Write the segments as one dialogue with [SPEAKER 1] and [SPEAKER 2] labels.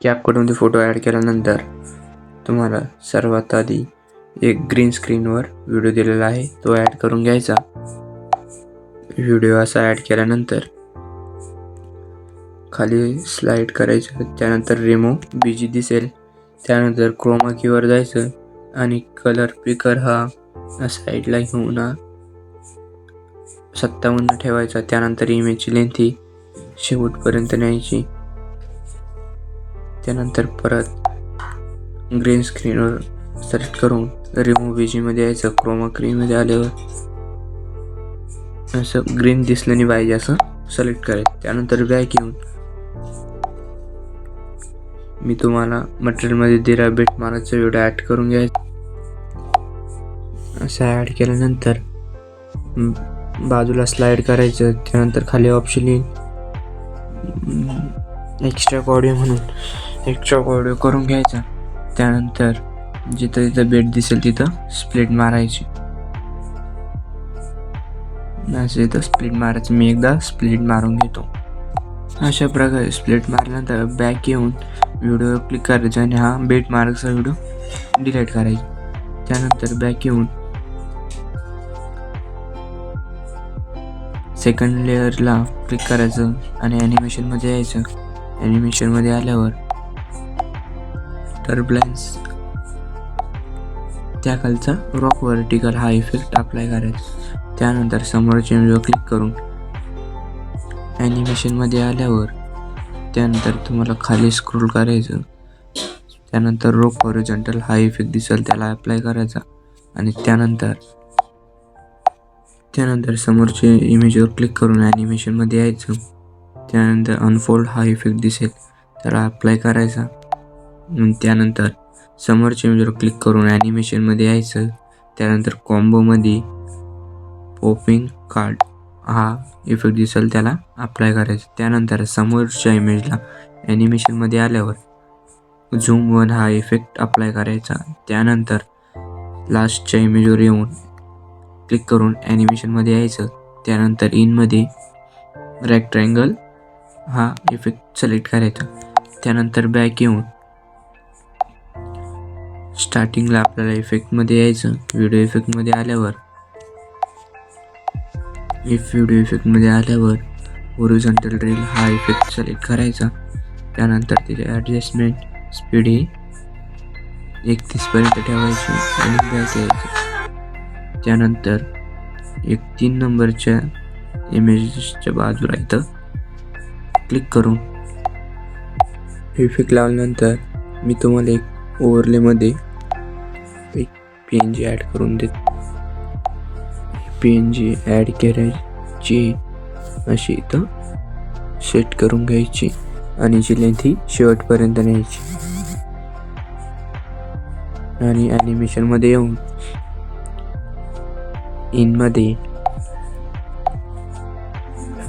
[SPEAKER 1] कॅपकडून photo add केल्यानंतर तुम्हाला सर्वात आधी एक ग्रीन स्क्रीनवर व्हिडिओ दिलेला आहे. तो ॲड करून घ्यायचा. व्हिडिओ असा ॲड केल्यानंतर खाली स्लाईड करायचं. त्यानंतर रिमो बीजी दिसेल. त्यानंतर क्रोमा कीवर जायचं. आणि कलर पिकर हा साईडला घेऊन हा सत्तावन्न ठेवायचा. त्यानंतर इमेजची लेंथ ही शेवटपर्यंत न्यायची. त्यानंतर परत ग्रीन स्क्रीनवर सिलेक्ट करून रिमूव्ह बीजीमध्ये यायचं. क्रोमा क्रीमध्ये आल्यावर असं ग्रीन दिसलं नाही पाहिजे असं सिलेक्ट करायचं. त्यानंतर बॅक येऊन मी तुम्हाला मटेरियलमध्ये दिरा बेट मारायचा व्हिडिओ ॲड करून घ्यायचा. असं ॲड केल्यानंतर बाजूला स्लाईड करायचं त्यानंतर खाली ऑप्शन येईल. एक्स्ट्रा ऑडिओ म्हणून एक्स्ट्रा ऑडिओ करून घ्यायचा. त्यानंतर जिथं जिथं बेट दिसेल तिथं स्प्लिट मारायची. असं इथं स्प्लिट मारायचं. मी एकदा स्प्लिट मारून घेतो. अशा प्रकारे स्प्लिट मारल्यानंतर बॅक येऊन व्हिडिओ क्लिक करायचा आणि हा बेट मार्कचा व्हिडिओ डिलीट करायचा. त्यानंतर बॅक येऊन सेकंड लेअरला क्लिक करायचं आणि ॲनिमेशनमध्ये यायचं. ॲनिमेशनमध्ये आल्यावर टर्बलन्स त्या खालचा रॉक व्हर्टिकल हा इफेक्ट अप्लाय करायचा. त्यानंतर समोरच्या व्हिडिओ क्लिक करून ॲनिमेशनमध्ये आल्यावर त्यानंतर तुम्हाला खाली स्क्रोल करायचं. त्यानंतर रोक हॉरिझॉन्टल हा इफेक्ट दिसेल त्याला अप्लाय करायचा. आणि त्यानंतर त्यानंतर समोरचे इमेजवर क्लिक करून ॲनिमेशनमध्ये यायचं. त्यानंतर अनफोल्ड हा इफेक्ट दिसेल. त्याला अप्लाय करायचा. त्यानंतर समोरच्या इमेजवर क्लिक करून ॲनिमेशनमध्ये यायचं. त्यानंतर कॉम्बोमध्ये पॉपिंग कार्ड हा इफेक्ट दिसेल त्याला अप्लाय करायचा. त्यानंतर समोरच्या इमेजला ॲनिमेशनमध्ये आल्यावर झूम वन हा इफेक्ट अप्लाय करायचा. त्यानंतर लास्टच्या इमेजवर येऊन क्लिक करून ॲनिमेशनमध्ये यायचं. त्यानंतर इनमध्ये रेक्ट्रँगल हा इफेक्ट सिलेक्ट करायचा. त्यानंतर बॅक येऊन स्टार्टिंगला आपल्याला इफेक्टमध्ये यायचं. व्हिडिओ इफेक्टमध्ये आल्यावर इफ व्हिडिओ इफेक्टमध्ये आल्यावर ओरिझॉन्टल ड्रिल हा इफेक्ट सिलेक्ट करायचा. त्यानंतर त्याचे ॲडजस्टमेंट स्पीड ही एकतीसपर्यंत ठेवायची आणि बॅक यायचं. त्यानंतर एक तीन नंबरच्या इमेजेसच्या बाजूला इथं क्लिक करून इफेक्ट लावल्यानंतर मी तुम्हाला एक ओव्हरलेमध्ये एक पी एन जी ॲड करून देत. पी एन जी ॲड करायची अशी इथं सेट करून घ्यायची आणि जी लेंथ ही शेवटपर्यंत न्यायची. आणि ॲनिमेशनमध्ये येऊन इनमध्ये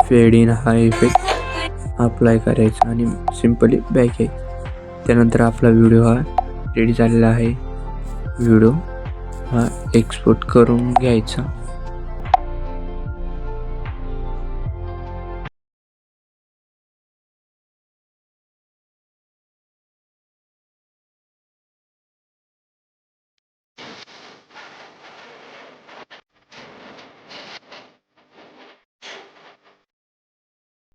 [SPEAKER 1] फेड इन हा इफेक्ट अप्लाय करायचा आणि सिम्पली बॅक यायचं त्यानंतर आपला व्हिडिओ हा रेडी झालेला आहे. व्हिडिओ हा एक्सपोर्ट करून घ्यायचा.